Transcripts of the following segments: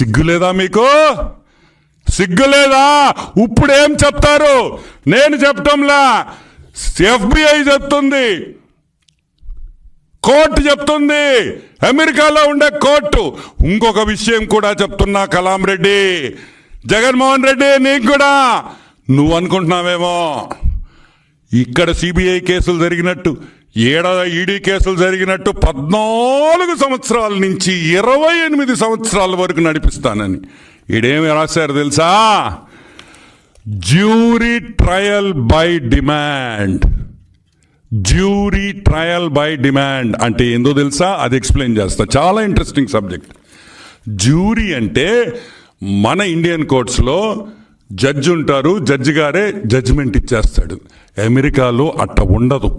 సిగ్గులేదా మీకు? సిగ్గులేదా? ఇప్పుడు ఏం చెప్తారు? నేను చెప్పటంలా. ఎఫ్బిఐ చెప్తుంది. కోర్టు చెప్తుంది. అమెరికాలో ఉండే కోర్టు. ఇంకొక విషయం కూడా చెప్తున్నా కలాం రెడ్డి. జగన్మోహన్ రెడ్డి నీకు కూడా. నువ్వు అనుకుంటున్నావేమో? ఇక్కడ సిబిఐ కేసులు జరిగినట్టు. ఏడ ఈడీ కేసులు జరిగినట్టు పద్నాలుగు సంవత్సరాల నుంచి ఇరవై ఎనిమిది సంవత్సరాల వరకు నడిపిస్తానని. ఈడేమి రాశారు తెలుసా? Jury trial by demand. Jury trial by demand అంటే ఏందో తెలుసా? అది ఎక్స్ప్లెయిన్ చేస్తా. చాలా ఇంట్రెస్టింగ్ సబ్జెక్ట్. జ్యూరీ అంటే మన ఇండియన్ కోర్ట్స్లో జడ్జి ఉంటారు జడ్జి గారే జడ్జిమెంట్ ఇచ్చేస్తాడు. అమెరికాలో అట్ట ఉండదు.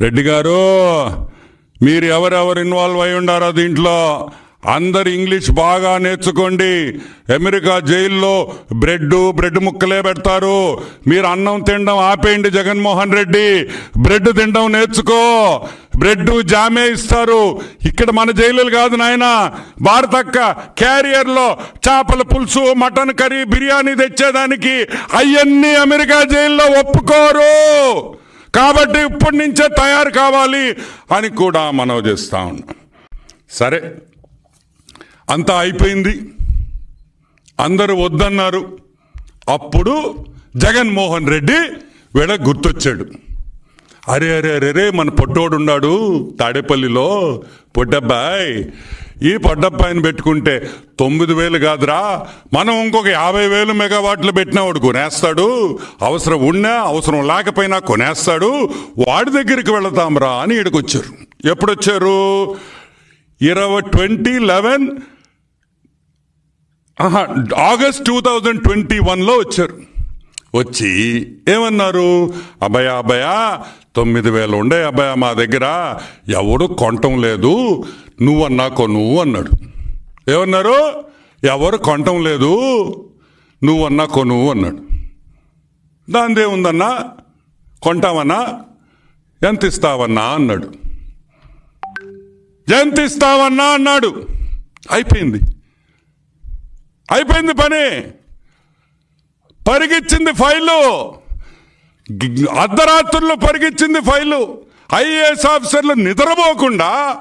రెడ్డి గారు మీరు ఎవరెవరు ఇన్వాల్వ్ అయి ఉండారో దీంట్లో అందరు ఇంగ్లీష్ బాగా నేర్చుకోండి. అమెరికా జైల్లో బ్రెడ్ బ్రెడ్ ముక్కలే పెడతారు. మీరు అన్నం తినడం ఆపేయండి జగన్మోహన్ రెడ్డి. బ్రెడ్ తినడం నేర్చుకో. బ్రెడ్ జామే ఇస్తారు. ఇక్కడ మన జైలులు కాదు నాయన. భారతక్క క్యారియర్లో చేపల పులుసు మటన్ కర్రీ బిర్యానీ తెచ్చేదానికి అవన్నీ అమెరికా జైల్లో ఒప్పుకోరు. కాబట్టి ఇప్పటి నుంచే తయారు కావాలి అని కూడా మనవి చేస్తా ఉన్నాం. సరే అంతా అయిపోయింది. అందరూ వద్దన్నారు. అప్పుడు జగన్మోహన్ రెడ్డి వీడ గుర్తొచ్చాడు. అరే అరే అరే అరే మన పొట్టోడు ఉన్నాడు తాడేపల్లిలో. పొట్టబ్బాయ్ ఈ పొట్టబ్బాయిని పెట్టుకుంటే తొమ్మిది వేలు కాదురా. మనం ఇంకొక యాభై వేలు మెగావాట్లు పెట్టినా వాడు కొనేస్తాడు. అవసరం ఉన్నా అవసరం లేకపోయినా కొనేస్తాడు. వాడి దగ్గరికి వెళతాంరా అని ఇక్కడికొచ్చారు వచ్చారు ఇరవై twenty eleven August two thousand twenty వన్లో వచ్చారు. వచ్చి ఏమన్నారు? అభయ అభయ తొమ్మిది వేలు ఉండే అభయ మా దగ్గర ఎవడు కొనటం లేదు. నువ్వన్నా కొను అన్నాడు. ఏమన్నారు? ఎవరు కొనటం లేదు. నువ్వన్నా కొను అన్నాడు. దానిదేముందన్నా కొంటావన్నా? ఎంత ఇస్తావన్నా అన్నాడు. ఎంత ఇస్తావన్నా అన్నాడు. అయిపోయింది. అయిపోయింది పని. పరిగిచ్చింది ఫైలు. అర్ధరాత్రుల్లో పరిగిచ్చింది ఫైలు. ఐఏఎస్ ఆఫీసర్లు నిద్రపోకుండా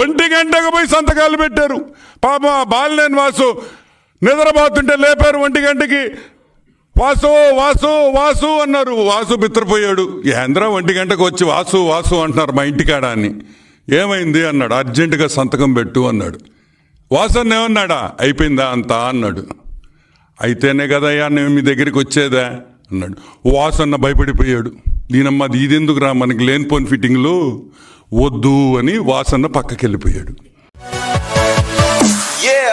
ఒంటి గంటకు పోయి సంతకాలు పెట్టారు. పాప బాలినేని వాసు నిద్రపోతుంటే లేపారు ఒంటి గంటకి. వాసు వాసు వాసు అన్నారు. వాసు బిత్రపోయాడు. ఏంద్రా ఒంటి గంటకు వచ్చి వాసు వాసు అంటున్నారు మా ఇంటికాడ అని. ఏమైంది అన్నాడు. అర్జెంటుగా సంతకం పెట్టు అన్నాడు. వాసన్న ఏమన్నాడా? అయిపోయిందా అంతా అన్నాడు. అయితేనే కదయ్యా నేను మీ దగ్గరికి వచ్చేదా? అన్నాడు. వాసన్న భయపడిపోయాడు. దీనమ్మ అది ఇదెందుకు రా? మనకి లేనిపోని ఫిట్టింగ్లు వద్దు అని వాసన్న పక్కకి వెళ్ళిపోయాడు Yeah.